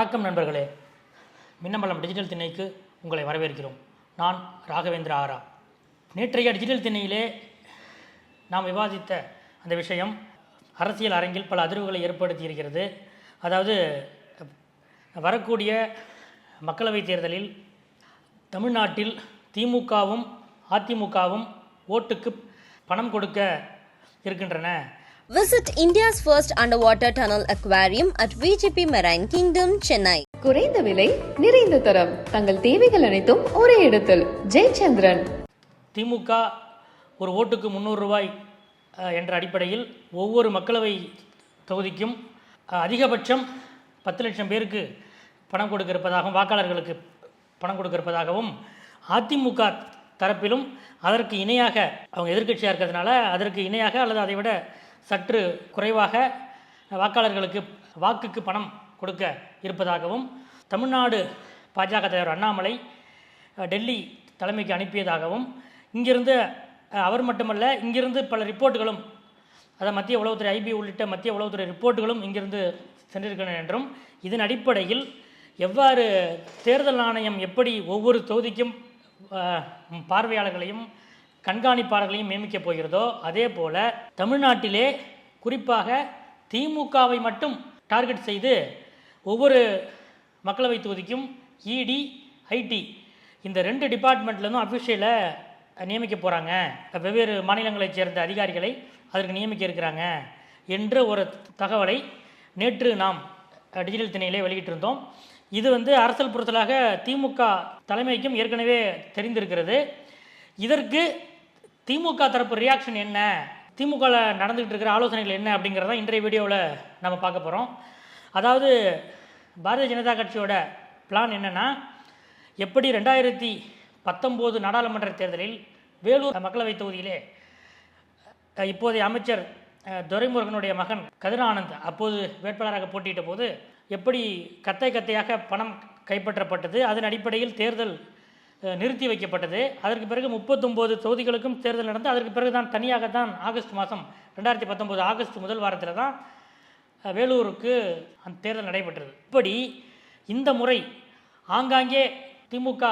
வணக்கம் நண்பர்களே. மின்னம்பலம் டிஜிட்டல் திணைக்கு உங்களை வரவேற்கிறோம். நான் ராகவேந்திர ஆரா. நேற்றைய டிஜிட்டல் திணையிலே நாம் விவாதித்த அந்த விஷயம் அரசியல் அரங்கில் பல அதிர்வுகளை ஏற்படுத்தி இருக்கிறது. அதாவது வரக்கூடிய மக்களவைத் தேர்தலில் தமிழ்நாட்டில் திமுகவும் அதிமுகவும் ஓட்டுக்கு பணம் கொடுக்க இருக்கின்றன. Visit India's first underwater tunnel aquarium at VGP Marine Kingdom, Chennai. குறைந்த விலை நிறைந்த தரம். தங்கள் தேவைகள் அனைத்தும் ஒரே இடத்தில். ஜெயச்சந்திரன். திமுக ஒரு ஓட்டுக்கு முந்நூறு ரூபாய் என்ற அடிப்படையில் ஒவ்வொரு மக்களவை தொகுதிக்கும் அதிகபட்சம் பத்து லட்சம் பேருக்கு பணம் கொடுக்க இருப்பதாகவும் வாக்காளர்களுக்கு பணம் கொடுக்க இருப்பதாகவும் அதிமுக தரப்பிலும் அதற்கு இணையாக அவங்க எதிர்க்கட்சியாக இருக்கிறதுனால அதற்கு இணையாக அல்லது அதை விட சற்று குறைவாக வாக்காளர்களுக்கு வாக்குக்கு பணம் கொடுக்க இருப்பதாகவும் தமிழ்நாடு பாஜக தலைவர் அண்ணாமலை டெல்லி தலைமைக்கு அனுப்பியதாகவும் இங்கிருந்து அவர் மட்டுமல்ல இங்கிருந்து பல ரிப்போர்ட்டுகளும் அதாவது மத்திய உளவுத்துறை ஐபி உள்ளிட்ட மத்திய உளவுத்துறை ரிப்போர்ட்டுகளும் இங்கிருந்து சென்றிருக்கின்றன என்றும் இதன் அடிப்படையில் எவ்வாறு தேர்தல் ஆணையம் எப்படி ஒவ்வொரு தொகுதிக்கும் பார்வையாளர்களையும் கண்காணிப்பாளர்களையும் நியமிக்கப் போகிறதோ அதே போல தமிழ்நாட்டிலே குறிப்பாக திமுகவை மட்டும் டார்கெட் செய்து ஒவ்வொரு மக்களவை தொகுதிக்கும் இடி ஐடி இந்த ரெண்டு டிபார்ட்மெண்ட்லேருந்தும் அஃபிஷியலை நியமிக்க போகிறாங்க வெவ்வேறு மாநிலங்களைச் சேர்ந்த அதிகாரிகளை அதற்கு நியமிக்க இருக்கிறாங்க என்ற ஒரு தகவலை நேற்று நாம் டிஜிட்டல் திணையிலே வெளியிட்டிருந்தோம். இது வந்து அரசல் புறத்தலாக திமுக தலைமைக்கும் ஏற்கனவே தெரிந்திருக்கிறது. இதற்கு திமுக தரப்பு ரியாக்ஷன் என்ன? திமுகவில் நடந்துகிட்டு இருக்கிற ஆலோசனைகள் என்ன அப்படிங்கிறத இன்றைய வீடியோவில் நம்ம பார்க்க போகிறோம் அதாவது பாரதிய ஜனதா கட்சியோட பிளான் என்னென்னா எப்படி ரெண்டாயிரத்தி பத்தொம்போது நாடாளுமன்ற தேர்தலில் வேலூர் மக்களவைத் தொகுதியிலே இப்போதைய அமைச்சர் துரைமுருகனுடைய மகன் கதிரானந்த் அப்போது வேட்பாளராக போட்டியிட்ட போது எப்படி கத்தை கத்தையாக பணம் கைப்பற்றப்பட்டது அதன் அடிப்படையில் தேர்தல் நிறுத்தி வைக்கப்பட்டது. அதற்கு பிறகு முப்பத்தொம்போது தொகுதிகளுக்கும் தேர்தல் நடந்து அதற்கு பிறகு தான் தனியாக தான் ஆகஸ்ட் மாதம் ரெண்டாயிரத்தி பத்தொம்போது ஆகஸ்ட் முதல் வாரத்தில் தான் வேலூருக்கு அந்த தேர்தல் நடைபெற்றது. இப்படி இந்த முறை ஆங்காங்கே திமுக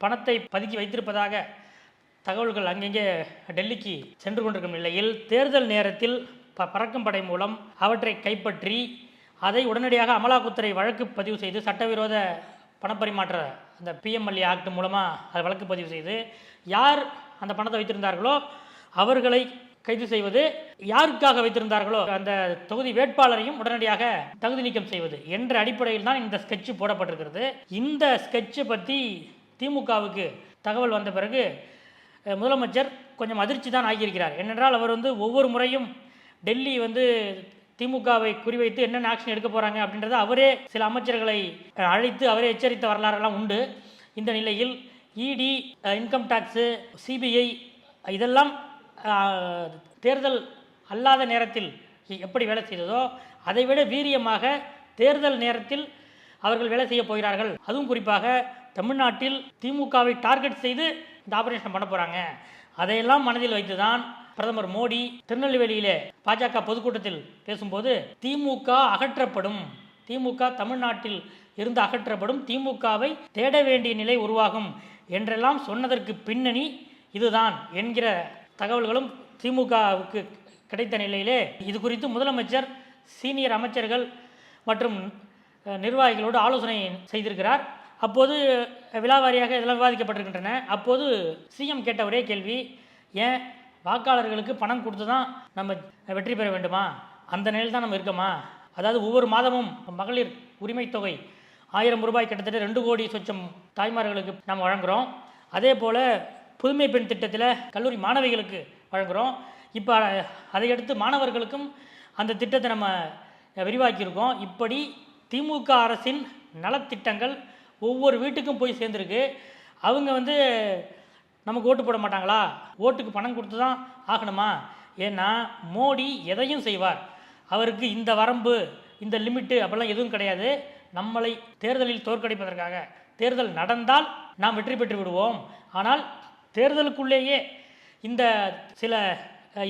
பணத்தை பதுக்கி வைத்திருப்பதாக தகவல்கள் அங்கங்கே டெல்லிக்கு சென்று கொண்டிருக்கும் நிலையில் தேர்தல் நேரத்தில் ப பறக்கும் படை மூலம் அவற்றை கைப்பற்றி அதை உடனடியாக அமலாக்கத்துறை வழக்கு பதிவு செய்து சட்டவிரோத பணப்பரிமாற்ற அந்த பிஎம்எல்ஏ ஆக்ட் மூலமாக அதை வழக்கு பதிவு செய்து யார் அந்த பணத்தை வைத்திருந்தார்களோ அவர்களை கைது செய்வது யாருக்காக வைத்திருந்தார்களோ அந்த தொகுதி வேட்பாளரையும் உடனடியாக தகுதி நீக்கம் செய்வது என்ற அடிப்படையில் தான் இந்த ஸ்கெட்சு போடப்பட்டிருக்கிறது. இந்த ஸ்கெட்சை பற்றி திமுகவுக்கு தகவல் வந்த பிறகு முதலமைச்சர் கொஞ்சம் அதிர்ச்சி தான் ஆகியிருக்கிறார். ஏனென்றால் அவர் வந்து ஒவ்வொரு முறையும் டெல்லி வந்து திமுகவை குறிவைத்து என்னென்ன ஆக்ஷன் எடுக்க போகிறாங்க அப்படின்றத அவரே சில அமைச்சர்களை அழைத்து அவரே எச்சரித்த வரலாறுலாம் உண்டு. இந்த நிலையில் இடி இன்கம் டேக்ஸு சிபிஐ இதெல்லாம் தேர்தல் அல்லாத நேரத்தில் எப்படி வேலை செய்ததோ அதைவிட வீரியமாக தேர்தல் நேரத்தில் அவர்கள் வேலை செய்ய போகிறார்கள். அதுவும் குறிப்பாக தமிழ்நாட்டில் திமுகவை டார்கெட் செய்து இந்த ஆபரேஷன் பண்ண போகிறாங்க அதையெல்லாம் மனதில் வைத்து தான் பிரதமர் மோடி திருநெல்வேலியிலே பாஜக பொதுக்கூட்டத்தில் பேசும்போது திமுக அகற்றப்படும். திமுக தமிழ்நாட்டில் இருந்து அகற்றப்படும். திமுகவை தேட வேண்டிய நிலை உருவாகும். என்றெல்லாம் சொன்னதற்கு பின்னணி இதுதான் என்கிற தகவல்களும் திமுகவுக்கு கிடைத்த நிலையிலே. இது குறித்து முதலமைச்சர் சீனியர் அமைச்சர்கள் மற்றும் நிர்வாகிகளோடு ஆலோசனை செய்திருக்கிறார். அப்போது விழாவாரியாக இதெல்லாம் விவாதிக்கப்பட்டிருக்கின்றன. அப்போது சிஎம் கேட்ட ஒரே கேள்வி ஏன் வாக்காளர்களுக்கு பணம் கொடுத்து தான் நம்ம வெற்றி பெற வேண்டுமா? அந்த நிலையில் தான் நம்ம இருக்கோமா? அதாவது ஒவ்வொரு மாதமும் மகளிர் உரிமைத் தொகை ஆயிரம் ரூபாய் கிட்டத்தட்ட ரெண்டு கோடி சொச்சம் தாய்மார்களுக்கு நம்ம வழங்குகிறோம் அதே போல் புதுமை பெண் திட்டத்தில் கல்லூரி மாணவிகளுக்கு வழங்குகிறோம் இப்போ அதையடுத்து மாணவர்களுக்கும் அந்த திட்டத்தை நம்ம விரிவாக்கியிருக்கோம். இப்படி திமுக அரசின் நலத்திட்டங்கள் ஒவ்வொரு வீட்டுக்கும் போய் சேர்ந்துருக்கு. அவங்க வந்து நமக்கு ஓட்டு போட மாட்டாங்களா? ஓட்டுக்கு பணம் கொடுத்து தான் ஆகணுமா? ஏன்னா மோடி எதையும் செய்வார். அவருக்கு இந்த வரம்பு இந்த லிமிட்டு அப்படிலாம் எதுவும் கிடையாது. நம்மளை தேர்தலில் தோற்கடிப்பதற்காக. தேர்தல் நடந்தால் நாம் வெற்றி பெற்று விடுவோம். ஆனால் தேர்தலுக்குள்ளேயே இந்த சில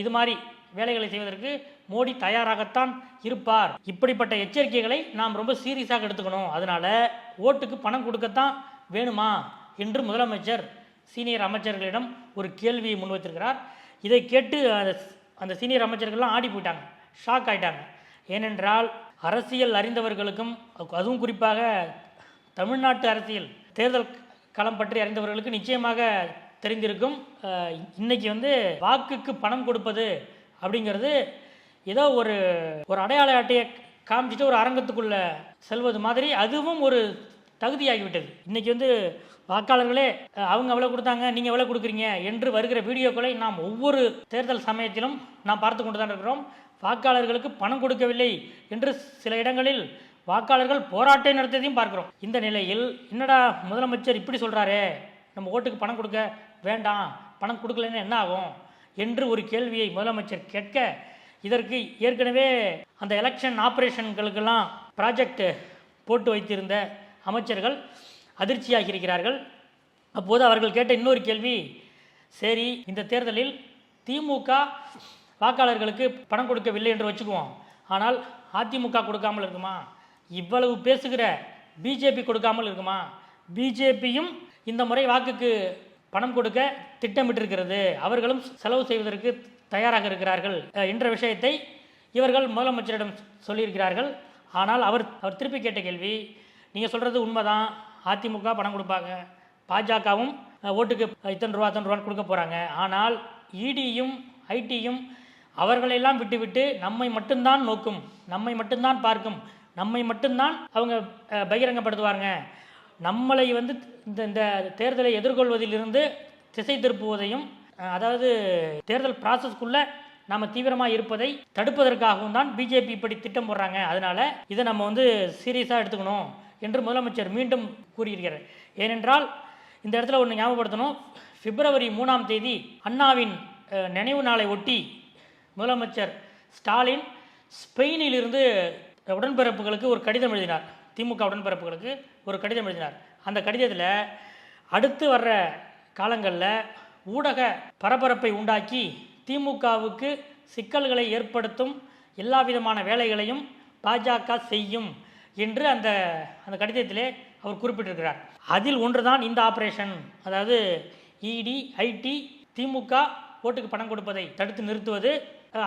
இது மாதிரி வேலைகளை செய்வதற்கு மோடி தயாராகத்தான் இருப்பார். இப்படிப்பட்ட எச்சரிக்கைகளை நாம் ரொம்ப சீரியஸாக எடுத்துக்கணும். அதனால ஓட்டுக்கு பணம் கொடுக்கத்தான் வேணுமா? என்று முதலமைச்சர் சீனியர் அமைச்சர்களிடம் ஒரு கேள்வியை முன்வைத்திருக்கிறார் இதை கேட்டு அந்த அந்த சீனியர் அமைச்சர்கள்லாம் ஆடி போயிட்டாங்க. ஷாக் ஆயிட்டாங்க. ஏனென்றால் அரசியல் அறிந்தவர்களுக்கும் அதுவும் குறிப்பாக தமிழ்நாட்டு அரசியல் தேர்தல் களம் பற்றி அறிந்தவர்களுக்கு நிச்சயமாக தெரிந்திருக்கும் இன்னைக்கு வந்து வாக்குக்கு பணம் கொடுப்பது அப்படிங்கிறது ஏதோ ஒரு ஒரு அடையாள அட்டையை காமிச்சிட்டு ஒரு அரங்கத்துக்குள்ள செல்வது மாதிரி அதுவும் ஒரு தகுதியாகிவிட்டது. இன்றைக்கி வந்து வாக்காளர்களே அவங்க எவ்வளோ கொடுத்தாங்க நீங்கள் எவ்வளோ கொடுக்குறீங்க என்று வருகிற வீடியோக்களை நாம் ஒவ்வொரு தேர்தல் சமயத்திலும் நாம் பார்த்து கொண்டு தான் இருக்கிறோம். வாக்காளர்களுக்கு பணம் கொடுக்கவில்லை என்று சில இடங்களில் வாக்காளர்கள் போராட்டம் நடத்தியதையும் பார்க்கிறோம். இந்த நிலையில் என்னடா முதலமைச்சர் இப்படி சொல்கிறாரே நம்ம ஓட்டுக்கு பணம் கொடுக்க வேண்டாம். பணம் கொடுக்கலன்னு என்ன ஆகும்? என்று ஒரு கேள்வியை முதலமைச்சர் கேட்க இதற்கு ஏற்கனவே அந்த எலெக்ஷன் ஆப்ரேஷன்களுக்கெல்லாம் ப்ராஜெக்ட் போட்டு வைத்திருந்த அமைச்சர்கள் அதிர்ச்சியாகி இருக்கிறார்கள் அப்போது அவர்கள் கேட்ட இன்னொரு கேள்வி சரி இந்த தேர்தலில் திமுக வாக்காளர்களுக்கு பணம் கொடுக்கவில்லை என்று வச்சுக்குவோம். ஆனால் அதிமுக கொடுக்காமல் இருக்குமா? இவ்வளவு பேசுகிற பிஜேபி கொடுக்காமல் இருக்குமா? பிஜேபியும் இந்த முறை வாக்குக்கு பணம் கொடுக்க திட்டமிட்டிருக்கிறது. அவர்களும் செலவு செய்வதற்கு தயாராக இருக்கிறார்கள் என்ற விஷயத்தை இவர்கள் முதலமைச்சரிடம் சொல்லியிருக்கிறார்கள். ஆனால் அவர் அவர் திருப்பி கேட்ட கேள்வி நீங்கள் சொல்கிறது உண்மைதான். அதிமுக பணம் கொடுப்பாங்க. பாஜகவும் ஓட்டுக்கு இத்தனை ரூபா இத்தனை ரூபான்னு கொடுக்க போகிறாங்க ஆனால் இடியும் ஐடியும் அவர்களெல்லாம் விட்டுவிட்டு நம்மை மட்டும்தான் நோக்கும். நம்மை மட்டும்தான் பார்க்கும். நம்மை மட்டும்தான் அவங்க பகிரங்கப்படுத்துவாருங்க. பகிரங்கப்படுத்துவாங்க நம்மளை வந்து இந்த இந்த தேர்தலை எதிர்கொள்வதிலிருந்து திசை திருப்புவதையும் அதாவது தேர்தல் ப்ராசஸ்க்குள்ளே நாம் தீவிரமாக இருப்பதை தடுப்பதற்காகவும் தான் பிஜேபி இப்படி திட்டம் போடுறாங்க. அதனால இதை நம்ம வந்து சீரியஸாக எடுத்துக்கணும். என்று முதலமைச்சர் மீண்டும் கூறியிருக்கிறார். ஏனென்றால் இந்த இடத்துல ஒன்று ஞாபகப்படுத்தணும். பிப்ரவரி மூணாம் தேதி அண்ணாவின் நினைவு நாளை ஒட்டி முதலமைச்சர் ஸ்டாலின் ஸ்பெயினிலிருந்து உடன்பிறப்புகளுக்கு ஒரு கடிதம் எழுதினார். திமுக உடன்பிறப்புகளுக்கு ஒரு கடிதம் எழுதினார். அந்த கடிதத்தில் அடுத்து வர்ற காலங்களில் ஊடக பரபரப்பை உண்டாக்கி திமுகவுக்கு சிக்கல்களை ஏற்படுத்தும் எல்லா விதமான வேலைகளையும் பாஜக செய்யும் என்று அந்த அந்த கடிதத்திலே அவர் குறிப்பிட்டிருக்கிறார். அதில் ஒன்றுதான் இந்த ஆபரேஷன் அதாவது இடி ஐடி திமுக ஓட்டுக்கு பணம் கொடுப்பதை தடுத்து நிறுத்துவது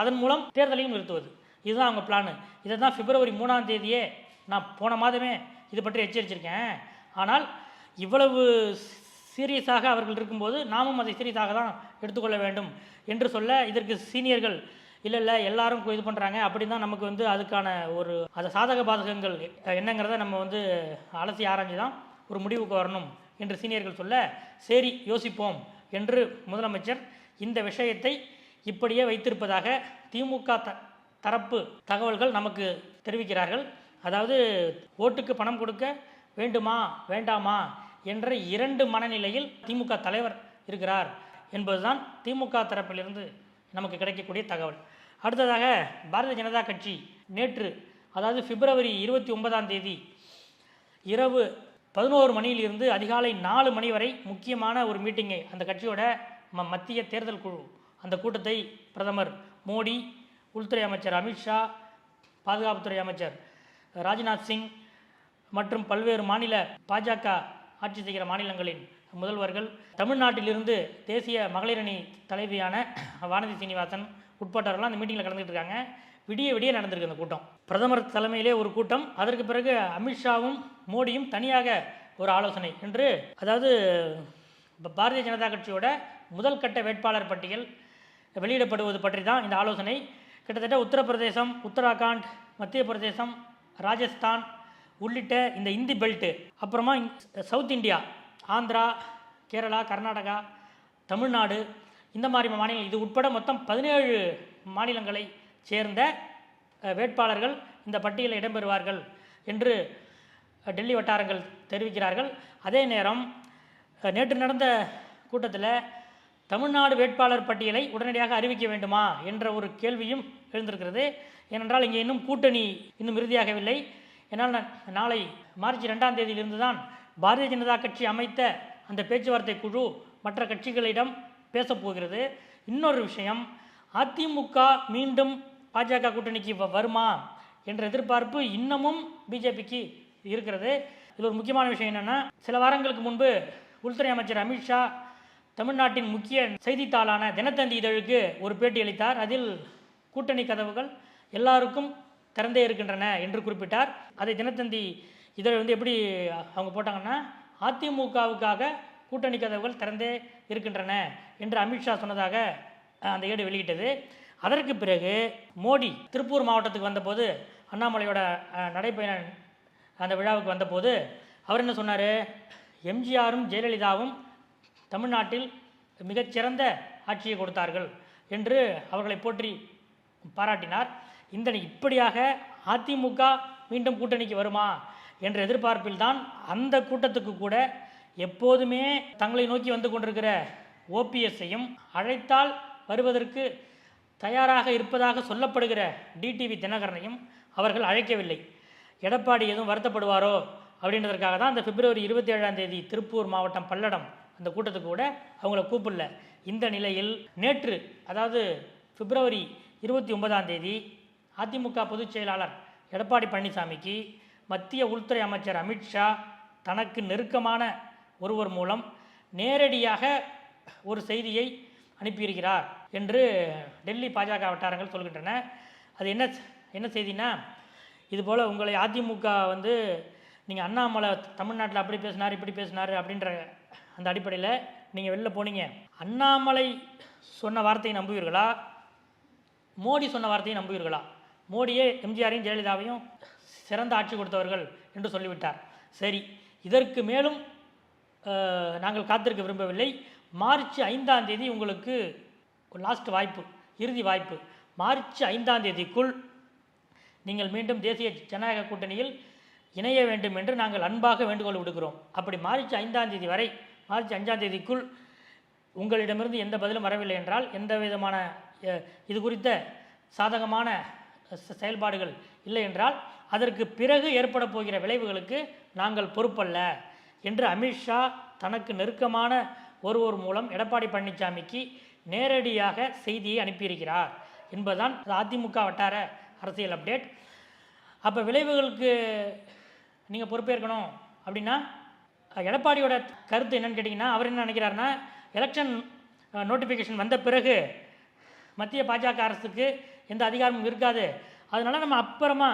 அதன் மூலம் தேர்தலையும் நிறுத்துவது. இதுதான் அவங்க பிளானு இதை தான் பிப்ரவரி மூணாம் தேதியே நான் போன மாதமே இது பற்றி எச்சரிச்சிருக்கேன். ஆனால் இவ்வளவு சீரியஸாக அவர்கள் இருக்கும்போது நாமும் அதை சீரியஸாக தான் எடுத்துக்கொள்ள வேண்டும் என்று சொல்ல இதற்கு சீனியர்கள் இல்லை இல்லை எல்லாரும் இது பண்ணுறாங்க அப்படி தான் நமக்கு வந்து அதுக்கான ஒரு அது சாதக பாதகங்கள் என்னங்கிறத நம்ம வந்து அலசி ஆராய்ஞ்சு தான் ஒரு முடிவுக்கு வரணும் என்று சீனியர்கள் சொல்ல சரி யோசிப்போம் என்று முதலமைச்சர் இந்த விஷயத்தை இப்படியே வைத்திருப்பதாக திமுக த தரப்பு தகவல்கள் நமக்கு தெரிவிக்கிறார்கள். அதாவது ஓட்டுக்கு பணம் கொடுக்க வேண்டுமா வேண்டாமா என்ற இரண்டு மனநிலையில் திமுக தலைவர் இருக்கிறார் என்பதுதான் திமுக தரப்பிலிருந்து நமக்கு கிடைக்கக்கூடிய தகவல். அடுத்ததாக பாரதிய ஜனதா கட்சி நேற்று அதாவது பிப்ரவரி இருபத்தி ஒன்பதாம் தேதி இரவு பதினோரு மணியிலிருந்து அதிகாலை நாலு மணி வரை முக்கியமான ஒரு மீட்டிங்கை அந்த கட்சியோட ம மத்திய தேர்தல் குழு அந்த கூட்டத்தை பிரதமர் மோடி உள்துறை அமைச்சர் அமித்ஷா பாதுகாப்புத்துறை அமைச்சர் ராஜ்நாத் சிங் மற்றும் பல்வேறு மாநில பாஜக ஆட்சி செய்கிற மாநிலங்களின் முதல்வர்கள் தமிழ்நாட்டிலிருந்து தேசிய மகளிரணி தலைவியான வானதி சீனிவாசன் உட்பட்டவர்கள்லாம் அந்த மீட்டிங்கில் கலந்துகிட்டு இருக்காங்க விடிய விடிய நடந்திருக்கு அந்த கூட்டம். பிரதமர் தலைமையிலே ஒரு கூட்டம். அதற்கு பிறகு அமித்ஷாவும் மோடியும் தனியாக ஒரு ஆலோசனை என்று அதாவது பாரதிய ஜனதா கட்சியோட முதல் கட்ட வேட்பாளர் பட்டியல் வெளியிடப்படுவது பற்றி தான் இந்த ஆலோசனை. கிட்டத்தட்ட உத்தரப்பிரதேசம் உத்தராகண்ட் மத்திய பிரதேசம் ராஜஸ்தான் உள்ளிட்ட இந்த இந்தி பெல்ட்டு அப்புறமா இங்- சவுத் இந்தியா ஆந்திரா கேரளா கர்நாடகா தமிழ்நாடு இந்த மாதிரி மாநிலம் இது உட்பட மொத்தம் பதினேழு மாநிலங்களை சேர்ந்த வேட்பாளர்கள் இந்த பட்டியலில் இடம்பெறுவார்கள் என்று டெல்லி வட்டாரங்கள் தெரிவிக்கிறார்கள். அதே நேரம் நேற்று நடந்த கூட்டத்தில் தமிழ்நாடு வேட்பாளர் பட்டியலை உடனடியாக அறிவிக்க வேண்டுமா என்ற ஒரு கேள்வியும் எழுந்திருக்கிறது. ஏனென்றால் இங்கே இன்னும் கூட்டணி இன்னும் இறுதியாகவில்லை. ஏன்னால் நாளை மார்ச் ரெண்டாம் தேதியிலிருந்து தான் பாரதிய ஜனதா கட்சி அமைத்த அந்த பேச்சுவார்த்தை குழு மற்ற கட்சிகளிடம் பேசப்போகிறது இன்னொரு விஷயம் அதிமுக மீண்டும் பாஜக கூட்டணிக்கு வருமா என்ற எதிர்பார்ப்பு இன்னமும் பிஜேபிக்கு இருக்கிறது. இது ஒரு முக்கியமான விஷயம் என்னென்னா சில வாரங்களுக்கு முன்பு உள்துறை அமைச்சர் அமித்ஷா தமிழ்நாட்டின் முக்கிய செய்தித்தாளான தினத்தந்தி இதழுக்கு ஒரு பேட்டி அளித்தார். அதில் கூட்டணி கதவுகள் எல்லாருக்கும் திறந்தே இருக்கின்றன என்று குறிப்பிட்டார். அதை தினத்தந்தி இதில் வந்து எப்படி அவங்க போட்டாங்கன்னா அதிமுகவுக்காக கூட்டணி கதவுகள் திறந்தே இருக்கின்றன என்று அமித்ஷா சொன்னதாக அந்த ஏடு வெளியிட்டது. அதற்கு பிறகு மோடி திருப்பூர் மாவட்டத்துக்கு வந்தபோது அண்ணாமலையோட நடைபயண அந்த விழாவுக்கு வந்தபோது அவர் என்ன சொன்னார்? எம்ஜிஆரும் ஜெயலலிதாவும் தமிழ்நாட்டில் மிகச்சிறந்த ஆட்சியை கொடுத்தார்கள் என்று அவர்களை போற்றி பாராட்டினார். இந்த இப்படியாக அதிமுக மீண்டும் கூட்டணிக்கு வருமா? என்ற எதிர்பார்ப்பில்தான் அந்த கூட்டத்துக்கு கூட எப்போதுமே தங்களை நோக்கி வந்து கொண்டிருக்கிற ஓபிஎஸ்ஸையும் அழைத்தால் வருவதற்கு தயாராக இருப்பதாக சொல்லப்படுகிற டிடிவி தினகரனையும் அவர்கள் அழைக்கவில்லை. எடப்பாடி எதுவும் வருத்தப்படுவாரோ அப்படின்றதற்காக தான் அந்த பிப்ரவரி இருபத்தி ஏழாம் தேதி திருப்பூர் மாவட்டம் பல்லடம் அந்த கூட்டத்துக்கு கூட அவங்கள கூப்பிடல. இந்த நிலையில் நேற்று அதாவது பிப்ரவரி இருபத்தி ஒன்பதாம் தேதி அதிமுக பொதுச் செயலாளர் எடப்பாடி பழனிசாமிக்கு மத்திய உள்துறை அமைச்சர் அமித்ஷா தனக்கு நெருக்கமான ஒருவர் மூலம் நேரடியாக ஒரு செய்தியை அனுப்பியிருக்கிறார் என்று டெல்லி பாஜக வட்டாரங்கள் சொல்கின்றன. அது என்ன என்ன செய்தினா இதுபோல் உங்களை அதிமுக வந்து நீங்கள் அண்ணாமலை தமிழ்நாட்டில் அப்படி பேசினார் இப்படி பேசினார் அப்படின்ற அந்த அடிப்படையில் நீங்கள் வெளில போனீங்க. அண்ணாமலை சொன்ன வார்த்தையை நம்புவீர்களா? மோடி சொன்ன வார்த்தையை நம்புவீர்களா? மோடியே எம்ஜிஆரையும் ஜெயலலிதாவையும் சிறந்த ஆட்சி கொடுத்தவர்கள் என்று சொல்லிவிட்டார். சரி இதற்கு மேலும் நாங்கள் காத்திருக்க விரும்பவில்லை. மார்ச் ஐந்தாம் தேதி உங்களுக்கு லாஸ்ட் வாய்ப்பு இறுதி வாய்ப்பு. மார்ச் ஐந்தாம் தேதிக்குள் நீங்கள் மீண்டும் தேசிய ஜனநாயக கூட்டணியில் இணைய வேண்டும் என்று நாங்கள் அன்பாக வேண்டுகோள் விடுக்கிறோம். அப்படி மார்ச் ஐந்தாம் தேதி வரை மார்ச் அஞ்சாம் தேதிக்குள் உங்களிடமிருந்து எந்த பதிலும் வரவில்லை என்றால் எந்த விதமான இது குறித்த சாதகமான செயல்பாடுகள் இல்லை என்றால் அதற்கு பிறகு ஏற்பட போகிற விளைவுகளுக்கு நாங்கள் பொறுப்பல்ல என்று அமித்ஷா தனக்கு நெருக்கமான ஒருவர் மூலம் எடப்பாடி பழனிசாமிக்கு நேரடியாக செய்தியை அனுப்பியிருக்கிறார் என்பதுதான் அதிமுக வட்டார அரசியல் அப்டேட் அப்போ விளைவுகளுக்கு நீங்கள் பொறுப்பேற்கணும் அப்படின்னா எடப்பாடியோட கருத்து என்னன்னு கேட்டிங்கன்னா அவர் என்ன நினைக்கிறாருன்னா எலெக்ஷன் நோட்டிஃபிகேஷன் வந்த பிறகு மத்திய பாஜக அரசுக்கு எந்த அதிகாரமும் இருக்காது. அதனால் நம்ம அப்புறமா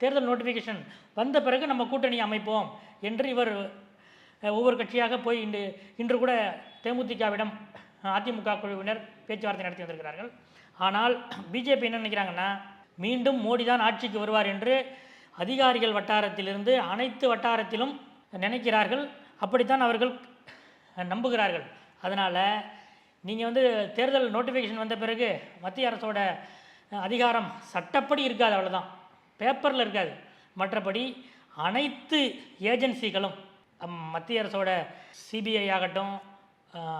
தேர்தல் நோட்டிஃபிகேஷன் வந்த பிறகு நம்ம கூட்டணி அமைப்போம் என்று இவர் ஒவ்வொரு கட்சியாக போய் இன்று இன்று கூட தேமுதிகவிடம் அதிமுக குழுவினர் பேச்சுவார்த்தை நடத்தி வந்திருக்கிறார்கள். ஆனால் பிஜேபி என்ன நினைக்கிறாங்கன்னா மீண்டும் மோடி தான் ஆட்சிக்கு வருவார் என்று அதிகாரிகள் வட்டாரத்திலிருந்து அனைத்து வட்டாரத்திலும் நினைக்கிறார்கள். அப்படித்தான் அவர்கள் நம்புகிறார்கள். அதனால் நீங்கள் வந்து தேர்தல் நோட்டிஃபிகேஷன் வந்த பிறகு மத்திய அரசோட அதிகாரம் சட்டப்படி இருக்காது அவ்வளோதான் பேப்பரில் இருக்காது. மற்றபடி அனைத்து ஏஜென்சிகளும் மத்திய அரசோட சிபிஐ ஆகட்டும்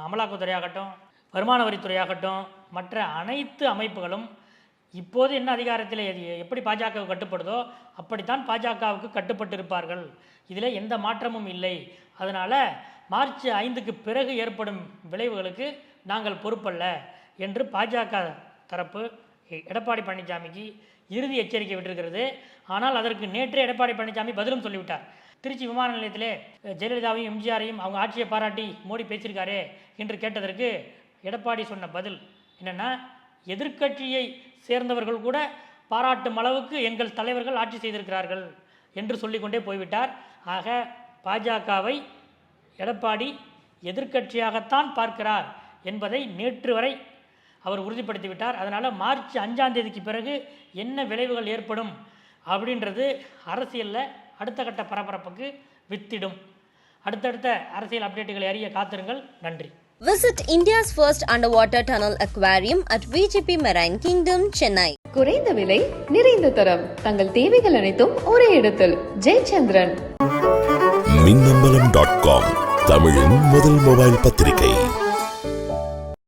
அமலாக்கத்துறை ஆகட்டும் வருமான வரித்துறை ஆகட்டும் மற்ற அனைத்து அமைப்புகளும் இப்போது என்ன அதிகாரத்தில் எப்படி பாஜகவுக்கு கட்டுப்படுதோ அப்படித்தான் பாஜகவுக்கு கட்டுப்பட்டு இருப்பார்கள் இதில் எந்த மாற்றமும் இல்லை. அதனால் மார்ச் ஐந்துக்கு பிறகு ஏற்படும் விளைவுகளுக்கு நாங்கள் பொறுப்பல்ல என்று பாஜக தரப்பு எடப்பாடி பழனிசாமிக்கு இறுதி எச்சரிக்கை விட்டிருக்கிறது. ஆனால் அதற்கு நேற்றே எடப்பாடி பழனிசாமி பதிலும் சொல்லிவிட்டார். திருச்சி விமான நிலையத்திலே ஜெயலலிதாவையும் எம்ஜிஆரையும் அவங்க ஆட்சியை பாராட்டி மோடி பேசியிருக்காரே என்று கேட்டதற்கு எடப்பாடி சொன்ன பதில் என்னென்னா எதிர்க்கட்சியை சேர்ந்தவர்கள் கூட பாராட்டும் அளவுக்கு எங்கள் தலைவர்கள் ஆட்சி செய்திருக்கிறார்கள் என்று சொல்லிக்கொண்டே போய்விட்டார். ஆக பாஜகவை எடப்பாடி எதிர்க்கட்சியாகத்தான் பார்க்கிறார் என்பதை நேற்று வரை அவர் உறுதிப்படுத்திவிட்டார். அதனால் மார்ச் அஞ்சாம் தேதிக்கு பிறகு என்ன விளைவுகள் ஏற்படும் அப்படின்றது அரசியலில் அடுத்த கட்ட பரபரப்புக்கு வித்திடும். அடுத்தடுத்த அரசியல் அப்டேட்டுகளை அறிய காத்திருங்கள். நன்றி. Visit India's first underwater tunnel aquarium at VGP Marine Kingdom, Chennai. குறைந்த விலை நிறைந்த தரம். தங்கள் தேவைகள் அனைத்தும் ஒரே இடத்தில். ஜெயச்சந்திரன். மின்னம்பலம் டாட் காம் தமிழின் முதல் மொபைல் பத்திரிகை.